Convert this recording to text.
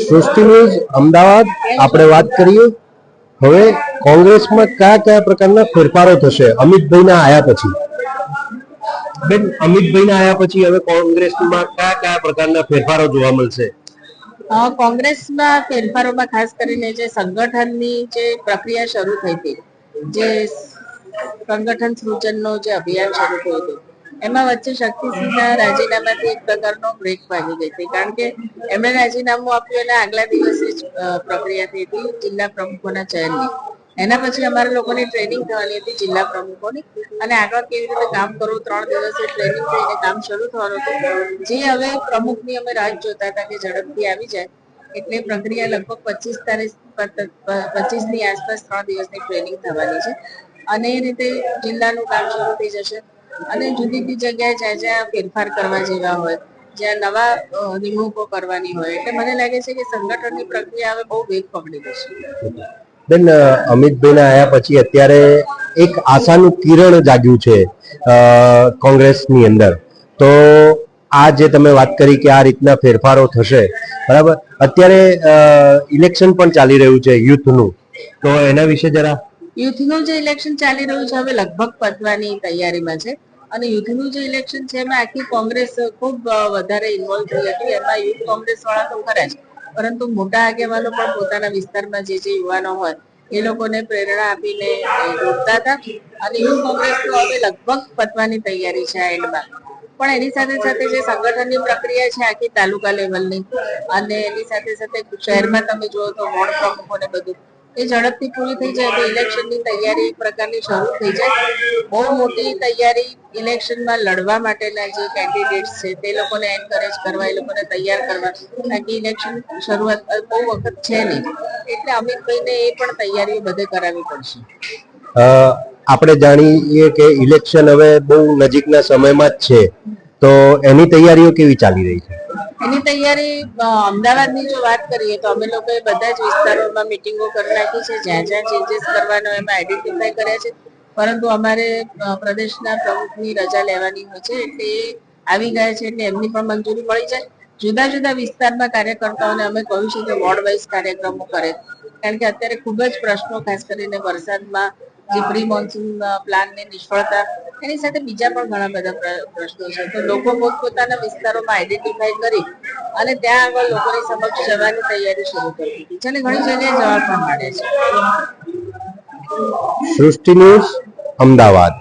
સૃષ્ટિ ન્યૂઝ અમદાવાદ આપણે વાત કરીએ. હવે કોંગ્રેસમાં કયા કયા પ્રકારના ફેરફારો થશે? અમિતભાઈના આયા પછી. બેન અમિતભાઈના આયા પછી હવે કોંગ્રેસમાં કયા કયા પ્રકારના ફેરફારો જોવા મળશે? કોંગ્રેસમાં ફેરફારોમાં ખાસ કરીને જે સંગઠનની જે પ્રક્રિયા શરૂ થઈ હતી જે સંગઠન સૃજનનો જે અભિયાન શરૂ થયું હતું એમાં વચ્ચે શક્તિસિંહના રાજીનામાથી એક પ્રકારનો બ્રેક વાગી ગઈ હતી કારણ કે એમણે રાજીનામું આપ્યું અને આગલા દિવસે જ પ્રક્રિયા થઈ હતી જિલ્લા પ્રમુખોના ચયનની. એના પછી અમારા લોકોની ટ્રેનિંગ થવાની હતી જિલ્લા પ્રમુખોની. અને આગળ કેવી રીતે કામ કરવું, ત્રણ દિવસે ટ્રેનિંગ થઈને કામ શરૂ થવાનું હતું. જે હવે પ્રમુખની અમે રાહ જોતા હતા કે ઝડપથી આવી જાય. એટલે પ્રક્રિયા લગભગ પચીસ તારીખ પચીસની આસપાસ ત્રણ દિવસની ટ્રેનિંગ થવાની છે. અને એ રીતે જિલ્લાનું કામ શરૂ થઈ જશે. અને જુદી જુદી જગ્યાએ જ્યાં જ્યાં ફેરફાર કરવા જેવા હોય જ્યાં નવા નિમણૂકો કરવાની હોય એટલે મને લાગે છે કે સંગઠનની પ્રક્રિયા હવે બહુ વેગ પકડી જશે બેન અમિતભાઈના આયા પછી અત્યારે એક આશાનું કિરણ જાગ્યું છે કોંગ્રેસની અંદર. તો આ જે તમે વાત કરી કે આ રીતના ફેરફારો થશે બરાબર? અત્યારે ઇલેક્શન પણ ચાલી રહ્યું છે યુથનું. તો એના વિશે જરા યુથનું જે ઇલેક્શન ચાલી રહ્યું છે હવે લગભગ પતવાની તૈયારીમાં છે. અને યુથનું જે ઇલેક્શન છે, એમાં આખી કોંગ્રેસ ખૂબ વધારે ઇન્વોલ્વ થઈ હતી. એમાં યુથ કોંગ્રેસ વાળા તો ખરા જ. પરંતુ મોટા આગેવાનો પણ પોતાના વિસ્તારમાં જે જે યુવાનો હોય, એ લોકોને પ્રેરણા આપીને રોકતા હતા. અને યુથ કોંગ્રેસ તો હવે લગભગ પતવાની તૈયારી છે આ એન્ડમાં પણ એની સાથે સાથે જે સંગઠનની પ્રક્રિયા છે આખી તાલુકા લેવલની અને એની સાથે સાથે શહેરમાં તમે જુઓ તો વોર્ડ પ્રમુખો ને બધું એ ઝડપથી પૂરી થઈ જાય તો ઇલેક્શનની તૈયારી એક પ્રકારની શરૂ થઈ જાય. બહુ મોટી તૈયારી ઇલેક્શનમાં લડવા માટેના જે કેન્ડિડેટ્સ છે, તે લોકોને એન્કરેજ કરવા, એ લોકોને તૈયાર કરવા. તાકી ઇલેક્શન શરૂઆત બહુ વખત છે નહીં. એટલે અમિતભાઈને એ પણ તૈયારીઓ બધે કરાવવી પડશે. આપણે જાણીએ કે ઇલેક્શન હવે બહુ નજીકના સમયમાં જ છે. તો એની તૈયારીઓ કેવી ચાલી રહી છે? એની તૈયારી અમદાવાદની જો વાત કરીએ તો અમે લોકોએ બધા જ વિસ્તારોમાં મિટિંગો કરી નાખી છે. જ્યાં જ્યાં ચેન્જીસ કરવાનો એમાં આઈડેન્ટિફાઈ કર્યા છે. પરંતુ અમારે પ્રદેશના પ્રમુખની રજા લેવાની હોય છે એટલે એ આવી ગયા છે એટલે એમની પણ મંજૂરી મળી જાય. જુદા જુદા વિસ્તારમાં કાર્યકર્તાઓને અમે કહ્યું છે કે વોર્ડ વાઇઝ કાર્યક્રમો કરે. કારણ કે અત્યારે ખૂબ જ પ્રશ્નો ખાસ કરીને વરસાદમાં જે પ્રી મોન્સૂન પ્લાનની નિષ્ફળતા એની સાથે બીજા પણ ઘણા બધા પ્રશ્નો છે. તો લોકો પોતપોતાના વિસ્તારોમાં આઈડેન્ટિફાઈ કરી અને ત્યાં આગળ લોકોની સમક્ષ જવાની તૈયારી શરૂ કરી દીધી છે અને ઘણી જગ્યાએ જવા પણ માંડે છે. સૃષ્ટિ ન્યૂઝ અમદાવાદ.